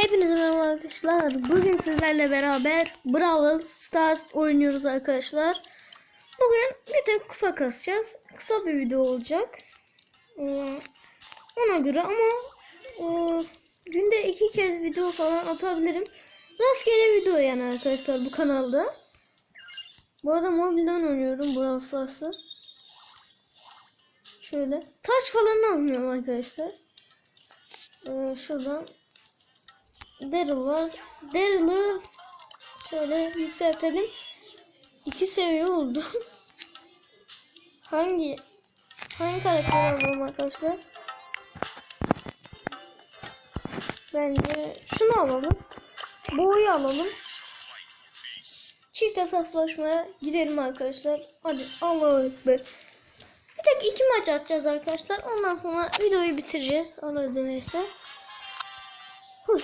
Hepinize merhaba arkadaşlar. Bugün sizlerle beraber Brawl Stars oynuyoruz arkadaşlar. Bugün bir tek kupa kasacağız. Kısa bir video olacak. Ee, ona göre ama e, günde iki kez video falan atabilirim. Rastgele video yani arkadaşlar bu kanalda. Bu arada mobilden oynuyorum Brawl Stars'ı. Şöyle. Taş falan almıyorum arkadaşlar. Ee, şuradan Daryl var. Daryl'ı şöyle yükseltelim. İki seviye oldu. hangi hangi karakter alalım arkadaşlar? Bence şunu alalım. Boğuyu alalım. Çift hesaplaşmaya gidelim arkadaşlar. Hadi Allah'a ekber. Bir tek iki maç atacağız arkadaşlar. Ondan sonra videoyu bitireceğiz. Allah izin verirse. Huy.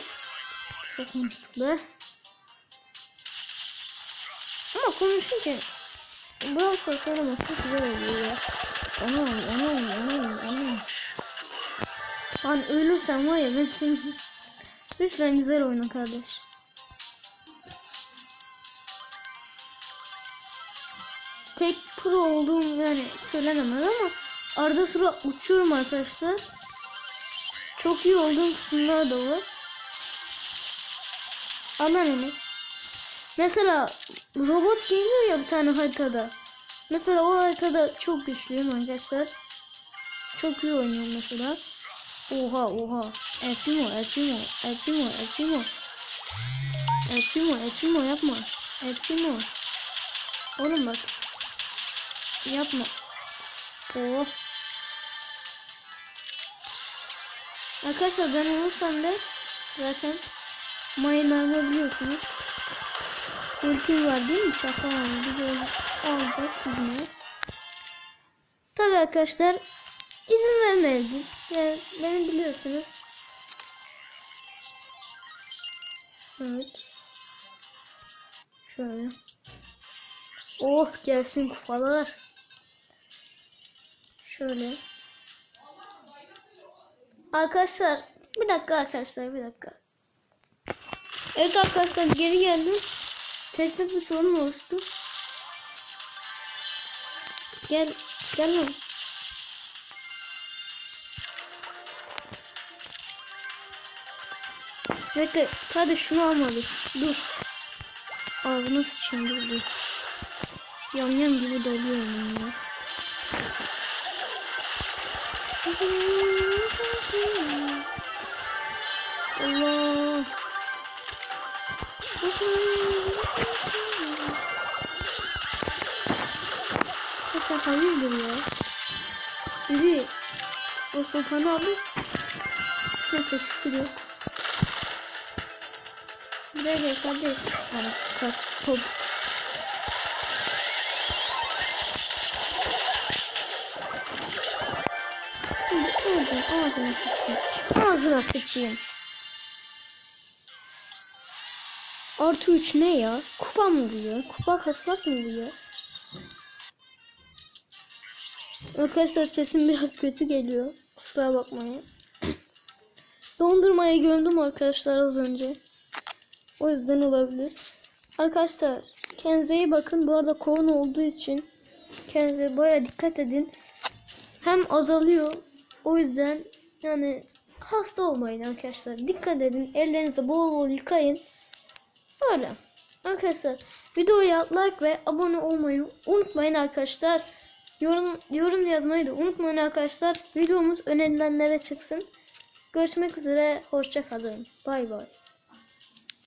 Çok be. Ama konuşurken Brawl Stars söylemek çok güzel oluyor ya. Anam anam anam anam. Lan ölürsen var ya ben seni... Lütfen güzel oyna kardeş. Pek pro olduğum yani söylenemez ama arada sıra uçuyorum arkadaşlar. Çok iyi olduğum kısımlar da var. Alan onu. Mesela robot geliyor ya bir tane haritada. Mesela o haritada çok güçlüyüm arkadaşlar. Çok iyi oynuyorum mesela. Oha oha. Elfimo, Elfimo, Elfimo, Elfimo. Elfimo, Elfimo yapma. Elfimo. Oğlum bak. Yapma. Oh. Arkadaşlar ben olursam da zaten mayınlarını biliyorsunuz. Ultim var değil mi? Şaka var. Bir de alacak bizimle. Tabii arkadaşlar izin vermeyiz. Yani beni biliyorsunuz. Evet. Şöyle. Oh gelsin kupalar. Şöyle. Arkadaşlar bir dakika arkadaşlar bir dakika. Evet arkadaşlar geri geldim. Teknik bir sorun oluştu. Gel gel lan. Bekle hadi şunu almadık. Dur. Ağzına sıçayım dur dur. Yam yam gibi doluyorum ya. Allah. Sen hayırdır ya? Biri o sultanı alır. Neyse küfür yok. Buraya gel kardeş. Hani kaç top. Şimdi oradan ağzına sıçayım. Ağzına sıçayım. Artı 3 ne ya? Kupa mı diyor? Kupa kasmak mı diyor? Arkadaşlar sesim biraz kötü geliyor. Kusura bakmayın. Dondurmayı gördüm arkadaşlar az önce. O yüzden olabilir. Arkadaşlar kendinize bakın. Bu arada korona olduğu için kendinize baya dikkat edin. Hem azalıyor. O yüzden yani hasta olmayın arkadaşlar. Dikkat edin. Ellerinizi bol bol yıkayın. Öyle. Arkadaşlar videoya like ve abone olmayı unutmayın arkadaşlar. Yorum, yorum yazmayı da unutmayın arkadaşlar. Videomuz önerilenlere çıksın. Görüşmek üzere. Hoşçakalın. Bay bay.